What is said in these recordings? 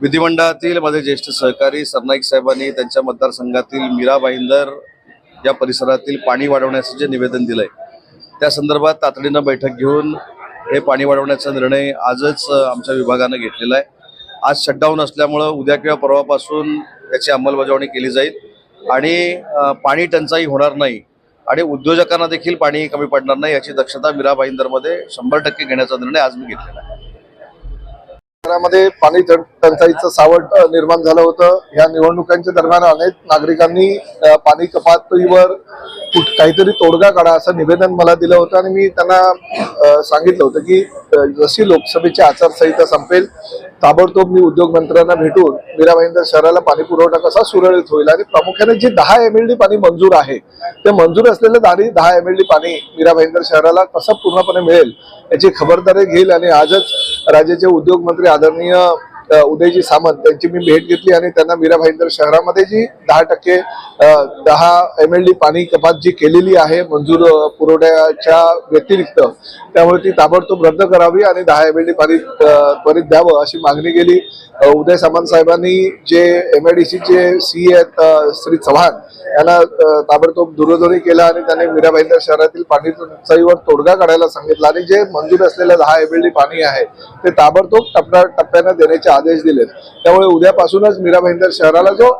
विधिमंडळातील माझे ज्येष्ठ सहकारी सरनाईक साहेबांनी त्यांच्या मतदारसंघातील मीरा भाईंदर या परिसरातील पाणी वाढवण्याचं जे निवेदन दिलंय त्या संदर्भात तातडीनं बैठक घेऊन हे पाणी वाढवण्याचा निर्णय आजच आमच्या विभागानं घेतलेला आहे. आज शटडाऊन असल्यामुळं उद्या किंवा परवापासून याची अंमलबजावणी केली जाईल आणि पाणी टंचाई होणार नाही आणि उद्योजकांना देखील पाणी कमी पडणार नाही याची दक्षता मीरा भाईंदरमध्ये शंभर टक्के घेण्याचा निर्णय आज मी घेतलेला आहे. शहरामध्ये पाणी टंचाईचं सावट निर्माण झालं होतं. या निवडणुकांच्या दरम्यान अनेक नागरिकांनी पाणी कपातीवर कुठ- काहीतरी तोडगा काढा असं निवेदन मला दिलं होतं आणि मी त्यांना सांगितलं होतं की जशी लोकसभेची आचारसंहिता संपेल ताबडतोब मी उद्योग मंत्र्यांना भेटून मीरा भाईंदर शहराला पाणी पुरवठा कसा सुरळीत होईल आणि प्रामुख्याने जे दहा एम एल डी पाणी मंजूर आहे ते मंजूर असलेलं दारी दहा एम एल डी पाणी मीरा भाईंदर शहराला कसं पूर्णपणे मिळेल याची खबरदारी घेईल आणि आजच राज्याचे उद्योग मंत्री आदरणीय उदयजी सामंत त्यांची मी भेट घेतली आणि त्यांना मीरा भाईंदर शहरामध्ये जी दहा टक्के दहा एम एल डी पाणी कपात जी केलेली आहे मंजूर पुरवठ्याच्या व्यतिरिक्त त्यामुळे ती ताबडतोब रद्द करावी आणि दहा एम एल डी पाणी त्वरित द्यावं अशी मागणी केली. उदय सामंत साहेबांनी जे एम आय डी सीचे सी आहेत श्री चव्हाण यांना ताबडतोब दूरध्वनी केला आणि त्यांनी मीरा भाईंदर शहरातील पाणी टंचाईवर तोडगा काढायला सांगितला. आणि जे मंजूर असलेलं दहा एम एल डी पाणी आहे ते ताबडतोब टप्प्या टप्प्यानं देण्याच्या आदेश दिलेत. त्यामुळे उद्यापासूनच मीरा भाईंदर शहराला जो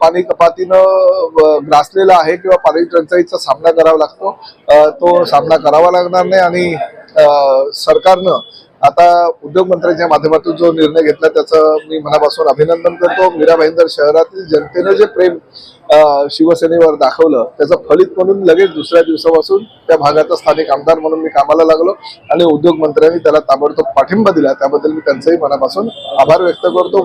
पाणी कपातीनं ग्रासलेला आहे किंवा पाणी टंचाईचा सामना करावा लागतो तो सामना करावा लागणार नाही आणि सरकारनं आता उद्योग मंत्र्यांच्या माध्यमातून जो निर्णय घेतला त्याचं मी मनापासून अभिनंदन करतो. मीरा भाईंदर शहरातील जनतेनं जे प्रेम शिवसेनेवर दाखवलं त्याचं फलित म्हणून लगेच दुसऱ्या दिवसापासून त्या भागाचा स्थानिक आमदार म्हणून मी कामाला लागलो आणि उद्योग मंत्र्यांनी त्याला ताबडतोब पाठिंबा दिला. त्याबद्दल मी त्यांचंही मनापासून आभार व्यक्त करतो.